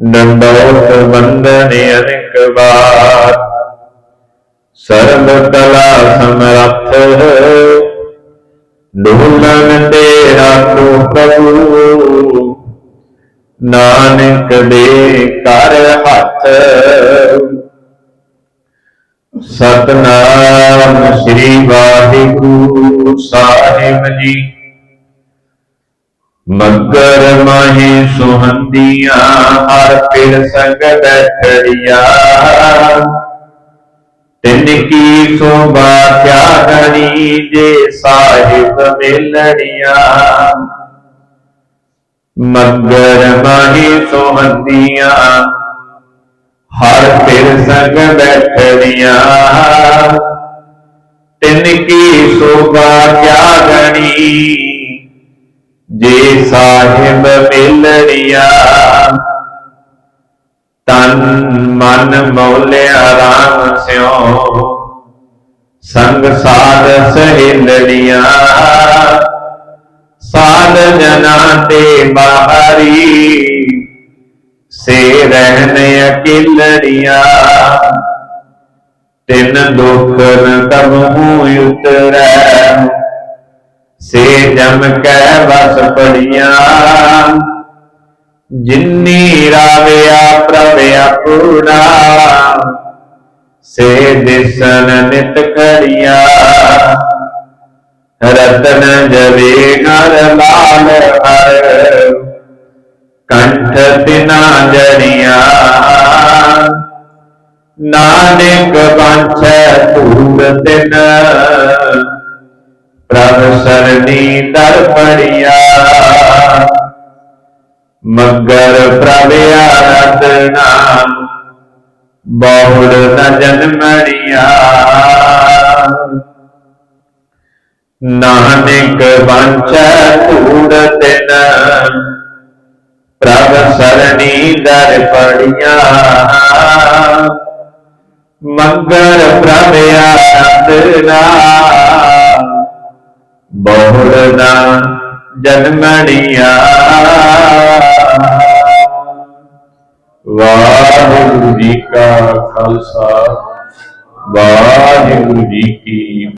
ਦੰਡੋਤ ਬੰਦਨ ਅਨੇਕ ਵਾਰ। ਸਰਬ ਕਲਾ ਸਮਰੱਥ ਡੋਲਨ ਤੇ ਰਾਖੋ ਪ੍ਰਭੂ। ਨਾਨਕ ਦੇ ਕਰ ਹੱਥ। ਸਤਨਾਮ ਸ੍ਰੀ ਵਾਹਿਗੁਰੂ ਸਾਹਿਬ ਜੀ। ਮਗਰ ਮਾਹੀ ਸੁਹੰਦੀਆਂ, ਹਰ ਪਿਰ ਸੰਗ ਬੈਠੜੀਆਂ ਤਿੰਨ ਕੀ ਸੋਭਾ ਤਿਆਗਣੀ, ਜੇ ਸਾਹਿਬ ਮਿਲੜੀਆਂ ਮਗਰ ਮਾਹੀ ਸੁਹੰਦੀਆਂ, ਹਰ ਪਿਰ ਸੰਗ ਬੈਠੜੀਆਂ ਤਿੰਨ ਕੀ ਸੋਭਾ ਤਿਆਗਣੀ ਜੇ ਸਾਹਿਬ ਮਿਲੜੀਆਂ ਤਨ ਮਨ ਮੌਲਿਆ ਰਾਮ ਸਿਓ ਸੰਗ ਸਾਧ ਸਹਿਲੜੀਆਂ, ਸਾਧ ਜਨਾ ਤੇ ਬਾਹਰੀ। ਸੇ ਰਹਿਣ ਅਕਿਲੜੀਆਂ, ਤਿੰਨ ਦੁਖ ਨ ਕਬਹੂ ਉਤਰੈ। ਸੇ ਜਮ ਕੈ ਵਸ ਪੜੀਆਂ। ਜਿਨੀ ਰਾਵਿਆ ਪ੍ਰਭ ਆਪਣਾ ਸੇ ਦਿਸਨ ਨਿਤ ਖੜੀਆਂ ਰਤਨ ਜਵੇ ਹਰ ਲਾਲ ਹਰ। ਕੰਠ ਤਿਨਾ ਜੜੀਆਂ ਨਾਨਕ ਬੰਛੈ ਧੂੜ ਤਿਨ। ਪ੍ਰਭ ਸਰਣੀ ਦਰ ਪੜਿਆ ਮਗਰ ਪ੍ਰਭ ਆਰਾਧਨਾ ਬਹੁੜ ਨ ਜਨਮੜਿਆ ਨਾਨਕ ਬੰਚੈ ਧੂੜ ਤਿਨ, ਪ੍ਰਭ ਸਰਣੀ ਦਰ ਪੜਿਆ ਮਗਰ ਪ੍ਰਭ ਨਾ ਬਹੁੜ ਨਾ ਜਨਮੜੀਆਂ ਵਾਹਿਗੁਰੂ ਜੀ ਕਾ ਖਾਲਸਾ ਵਾਹਿਗੁਰੂ ਜੀ ਕੀ